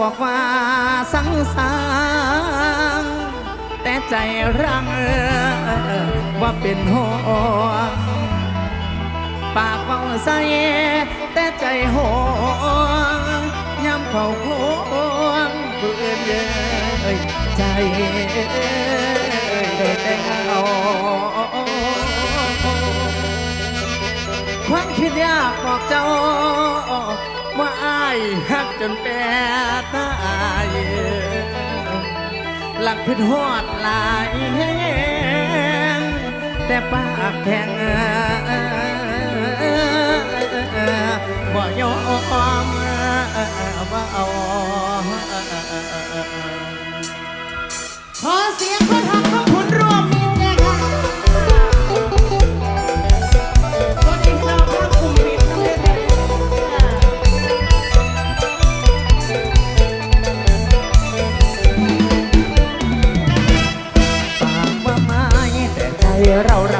บอกว่าสังสางแต่ใจรังว่าเป็นห่วงปากเบาใสแต่ใจห่วงย้ำเฝ้าห่วงเพื่อนเย้ใจแต่เงาความคิดยากบอกเจ้า ว่าอายหักจนแปรตายหลักพิษหอดลายแหงแต่ปากแข็งบ่ยอมว่าเอาขอเสียงคนทำ Raúl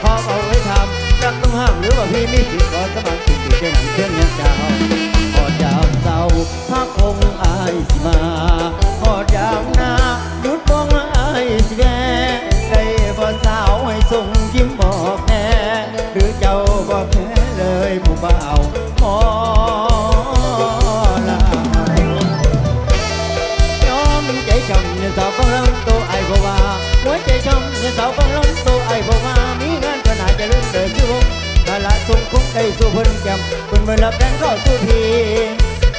pop สุขคงได้สุพรรณแก้มเนเมื่อรับแทนก็สุพี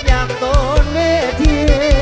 อยากโตนเวที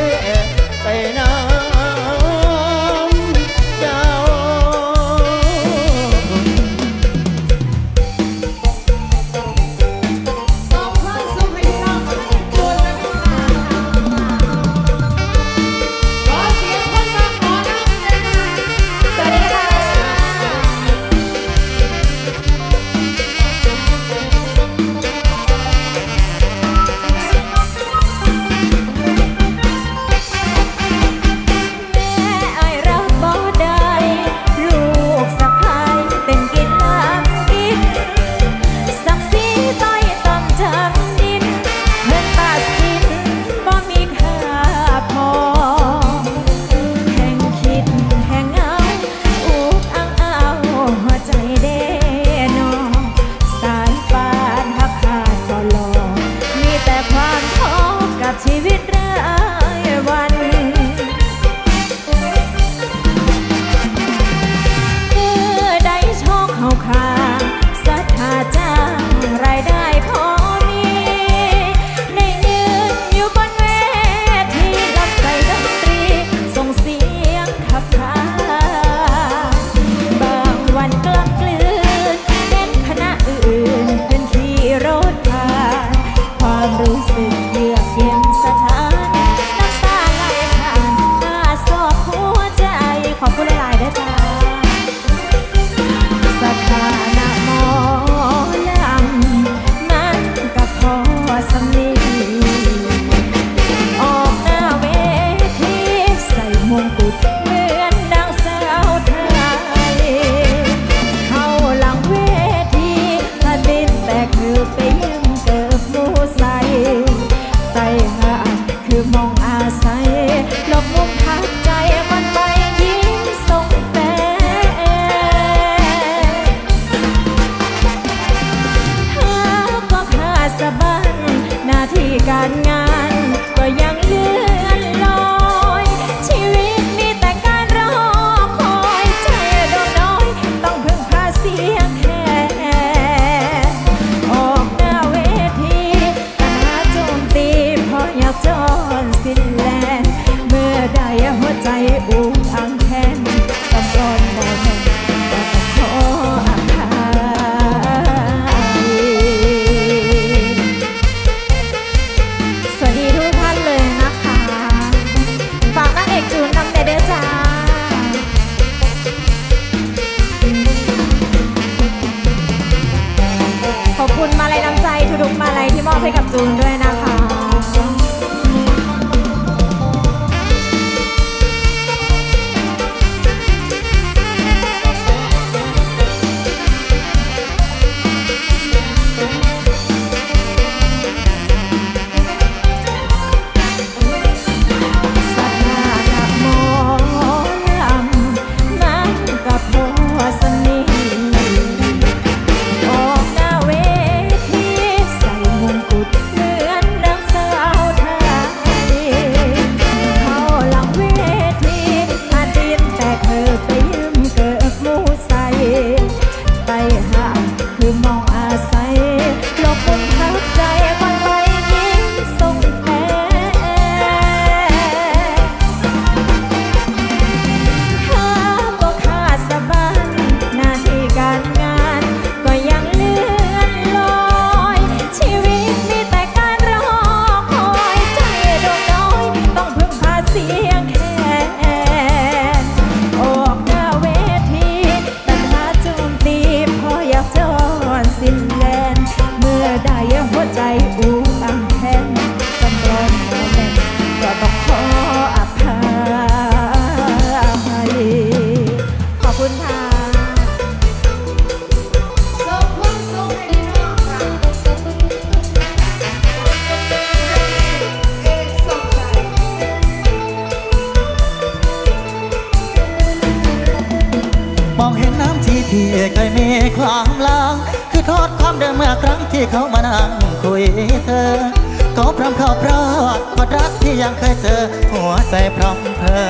ใจพร้อมเธอ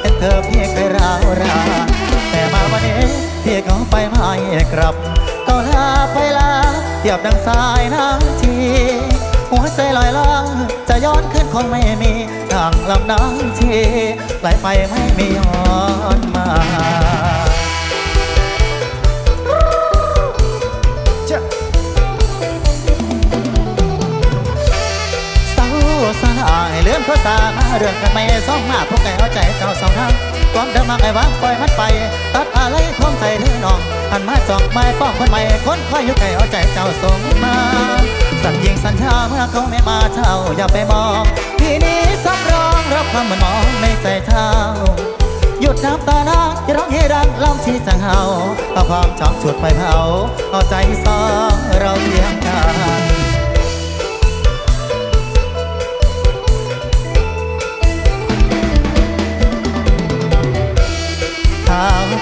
เห็นเธอเพียงเคยร้าวรานแต่มาวันนี้พี่เขาไปไม่กลับก็ลาไปลาเทียบดังสายน้ำทีหัวใจลอยล่องจะย้อนขึ้นคงไม่มีทางลำน้ำทีไหลไปไม่มีย้อนมา เลื่อนภาษามาเรื่องกันไม่ซ่องมาพวกแกเอาใจเจ้าสองทางความเดิมมาไงวางปล่อยมันไป ตัดอะไรความใจเธอน้องหันมาจอกไม้ป้องคนใหม่คนคอยอยู่ไกลเอาใจเจ้าส่งมาสัญญิงสัญญาเมื่อเขาไม่มาเช่าอย่าไปมองทีนี้สำรองรับความเหมือนมองในใจเท่าหยุดน้ำตานาอย่าร้องให้ดังลำที่จังเฮาเอาความจองฉุดไฟเผาเอาใจสองเราเทียงกัน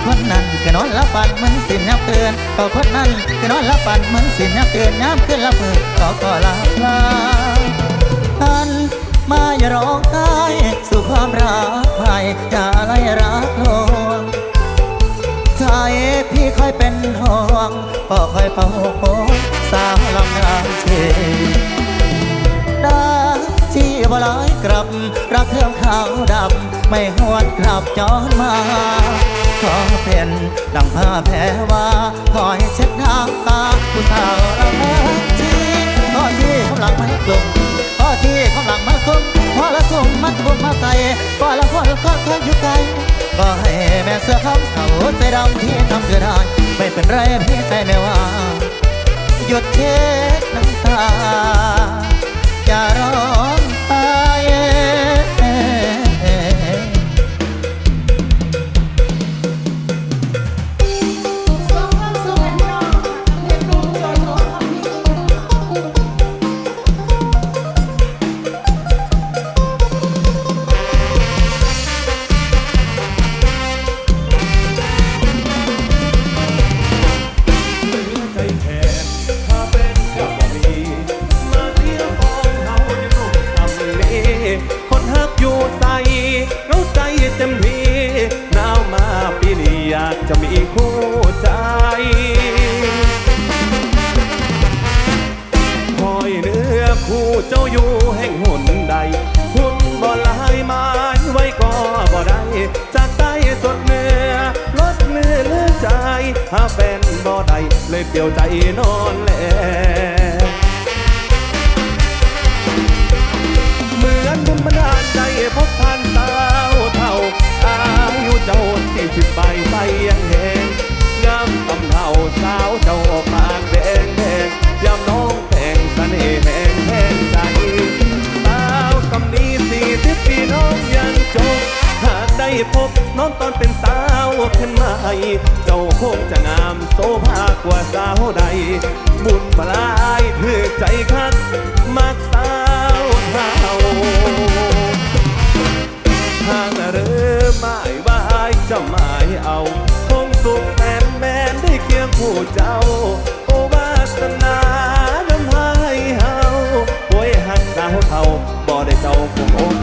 คนนั้นก็นอนละฝันเหมือนสินยับเตือนเขาคนนั้นก็นอนละฝันเหมือนสินยับเตือนย้ำขึ้นละมือเขาก็ลาลาท่านมาอย่าร้องไห้สู่ความรักใครอย่าไล่รักลวงใจพี่ค่อยเป็นห่วงก็ค่อยเป่าโงสาวลำน้ำเชดาที่บ่ลอยกลับรักเทือมขาวดำไม่หวนกลับย้อนมา ขอเป็นดังผ้าแพ้ว่าคอยเช็ดน้ำตาผู้สาวละเมอที่ขอที่กำลังไม่กลุ่มขอที่กำลังมาคุ้มพอละสุ่มมัดบุมมาใส่ก็ละคนก็คอยอยู่ไกลก็ให้แม่เสื้อคำเขาใจดำที่ทำเกินได้ไม่เป็นไรพี่ใจไม่ว่า หยุดเช็ดน้ำตาอย่าร้อง เป็นบ่ได้เลยเปลี่ยวใจนอนแลเหมือนบุญบันดาลใจพบท่านสาวเท่าอายุเจ้าสี่สิบใบใบยังเหงงามตำเท่าสาวเจ้าปากแดงแดงยามน้องแต่งเสน่ห์แหงแหงใจสาวคำนี้สี่สิบปีน้องยังจบหากได้พบน้องตอนเป็น เจ้าคงจะงามโซภากว่าสาวใด บุญบลายถือใจคักมักสาวเท่าทางเรือหมายว่าอายจะหมายเอาคงสุขแฟนแมนได้เคียงคู่เจ้า โอวาสนาน้ำให้เฮาโอ้ยหักสาวเท่าบ่ได้เจ้าคงอ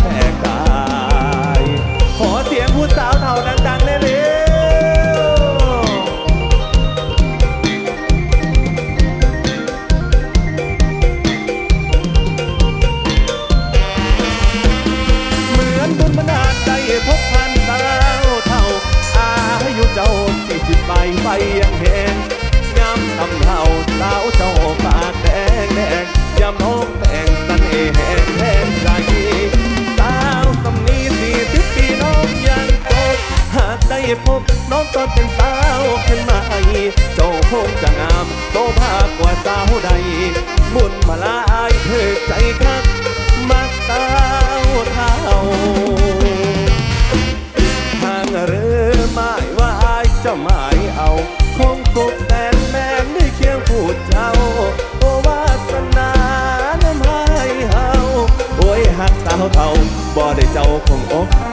บ่ได้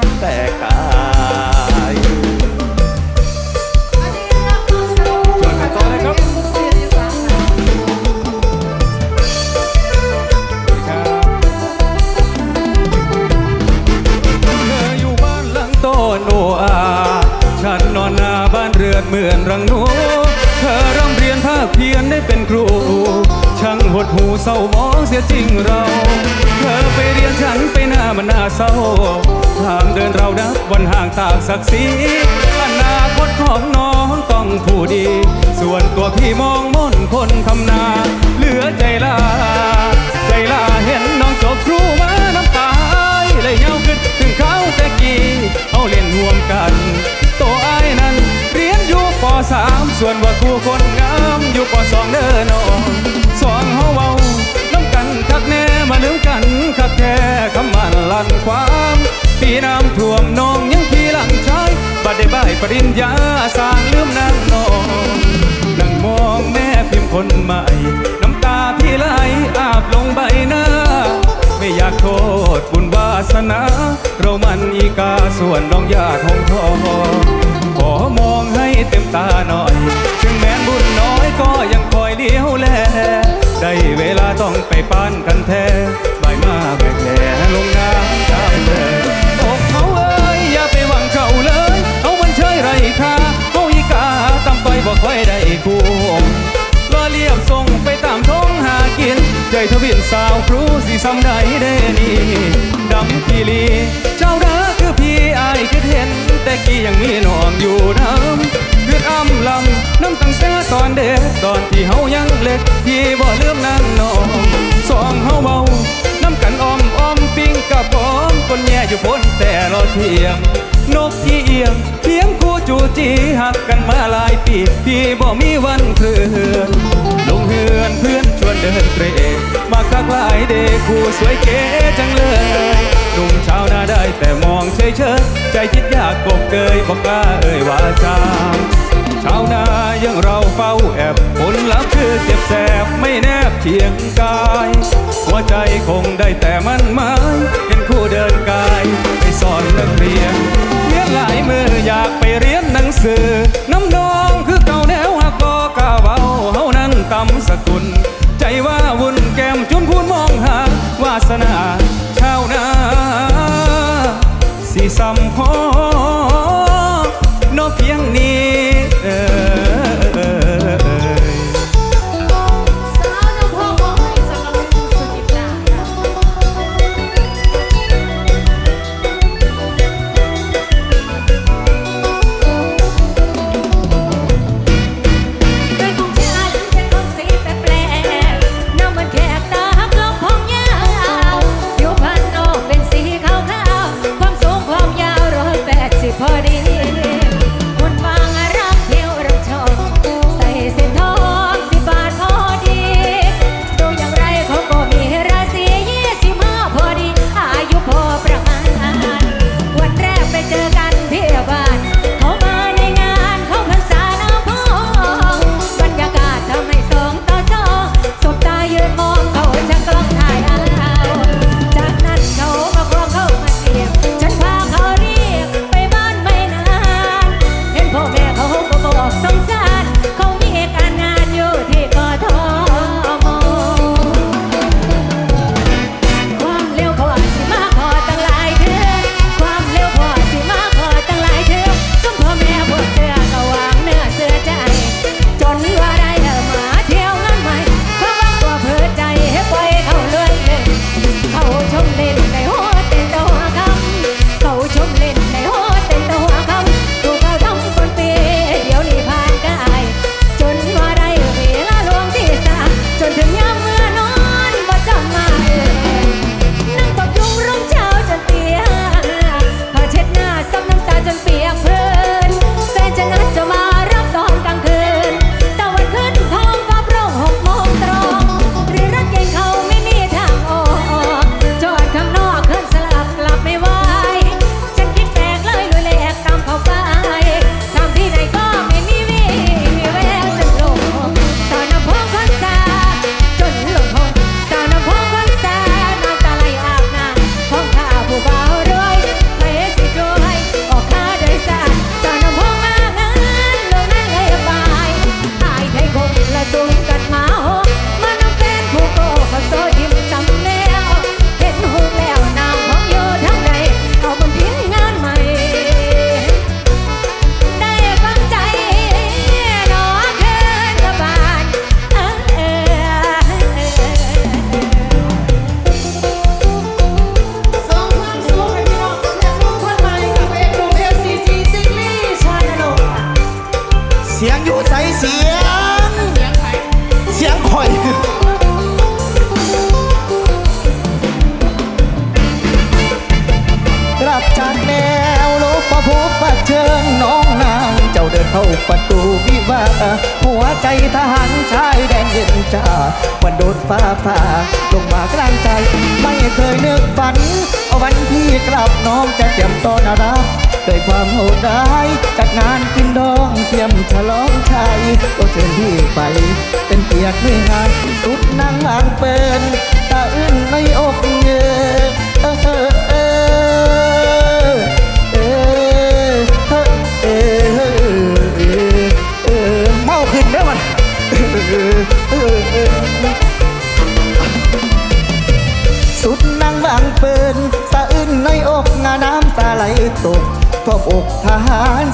เเศร้ามองเสียจริงเรา เธอไปเรียนฉันไปหน้ามันน่าเศร้า ทางเดินเรานับวันห่างตากศักดิ์ศรีอนาคตของน้องต้องผู้ดี ส่วนตัวพี่มองม่นคนทำนา เหลือใจลา ใจลาเห็นน้องจบครูมาน้ำตาเลยเย้าขึ้นถึงเขาแต่กี้เอาเล่นห่วมกันโต สามส่วนว่าครูคนงามอยู่ปสองเด้อน้องสองเฮาเว้าน้ำกันคักแน่มาลืมกันคักแท้คำมันลั่นความปีน้ำท่วมน้องยังขี่หลังชายบัดได้บ่ายปริญญาสร้างลืมนางน้องนั่งมองแม่พิมพ์คนใหม่น้ำตาพี่ไหลอาบลงใบหน้า อยากโทษบุญวาสนา เรามันอีกาส่วนน้องยาของทองขอมองให้เต็มตาหน่อย ถึงแม้นบุญน้อยก็ยังคอยเลี้ยวแล ได้เวลาต้องไปปั้นกันแท้ใบมาแบกแหลลงน้ำตามแลอกเขาเอ้ยอย่าไปหวังเขาเลยเขามันเชยไรค่าเขาอีกาตำไปบ่ค่อยได้คู่ก็เรียบส่ง ใจทวินสาวครูสิซ้ำใดเดนี่ดำกีลี เจ้าเด้อคือพี่อายคิดเห็น แต่กี้ยังมีน้องอยู่น้ำเลือดอ้ำลำน้ำตั้งแต่ตอนเด็กตอนที่เฮายังเล็กพี่บ่ลืมนางน้องสองเฮาเบาน้ำกันอ้อมอ้อมปิ้งกับปอมคนแย่อยู่พ้นแต่รอเทียมนกที่เอียงเทียงคู่จูจีหักกันมาหลายปีพี่บ่มีวันเคลื่อน เฮือนเพื่อนชวนเดินเตรมาคักหลายเด็กคู่สวยเก๋จังเลยหนุ่มชาวนาได้แต่มองเฉยเฉยใจคิดอยากกบเกยบอกกล้าเอ่ยว่าจามชาวนายังเราเฝ้าแอบผลลัพธ์คือเจ็บแสบไม่แนบเคียงกาย หัวใจคงได้แต่มันหมายเห็นคู่เดินกายไปสอนนักเรียนเรียนหลายมืออยากไปเรียนหนังสือน้ำน กุล ใจว่าวุ่นแก้มจุนพูนมองหาวาสนาชาวนาสีสำพอ หัวใจทหารชายแดนเย็นจ้าวันโดนฟ้าผ่าลงมากลางใจ ไม่เคยนึกฝันเอาวันที่กลับน้องจะเตรียมต้อนรับด้วยความโหดร้ายจัดงานกินดองเตรียมฉลองชัยก็เชิญพี่ไป เป็นเกียรติงานสุดนา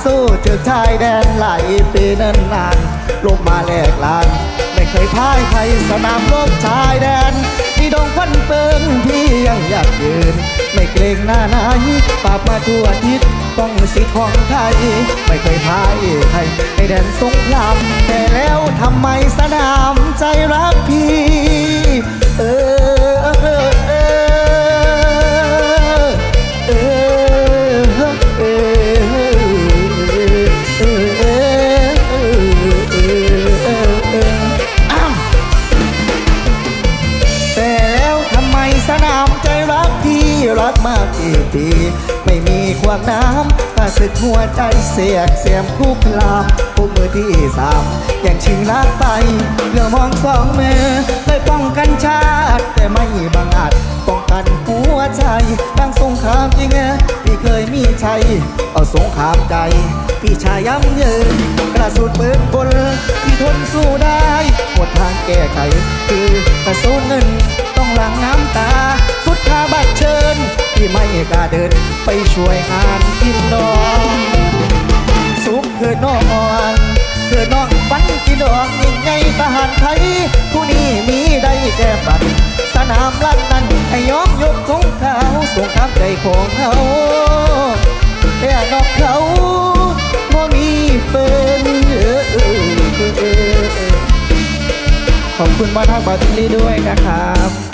สู้เจอชายแดนหลายปีเนินนานลบมาแลกลาน ไม่เคยพ่ายใครสนามรบชายแดนที่ดงฟันเปินพี่ยังอยากยืน ไม่เกรงหน้าไหนปราบมาทั่วทิศต้องสิทธิ์ของไทย ไม่เคยพ่ายใครในแดนสงครามแต่แล้วทำไมสนามใจรักพี่ สึกหัวใจเสียกเสียมคู่คลามผู้มือที่สามอย่างชิงรักไปเหลือมองสองมือเลยป้องกันชาติ แต่ไม่บังอาจป้อง กันหัวใจตั้งสงครามจริงเอพี่เคยมีชัยเอาสงครามใจ พี่ชายย้ำเยืนกระสุนปืนกลพี่ทนสู้ได้หมดทางแก้ไข คือกระสุนเงินต้องหลังน้ำตา สุดคาบัตรเชิญ พี่ไม่กล้าเดินไปช่วยงานกินดองสุขคือนอนคือนอนฝันกินดอกยิ่งใหญ่ทหารไทยผู้นี้มีได้แก่บัตร สนามลั่นนั้นให้ยอมยกของเขาสงครามใจของเขาแต่นอกเขาบ่มีเป็นขอบคุณมาทางบาติลีด้วยนะครับ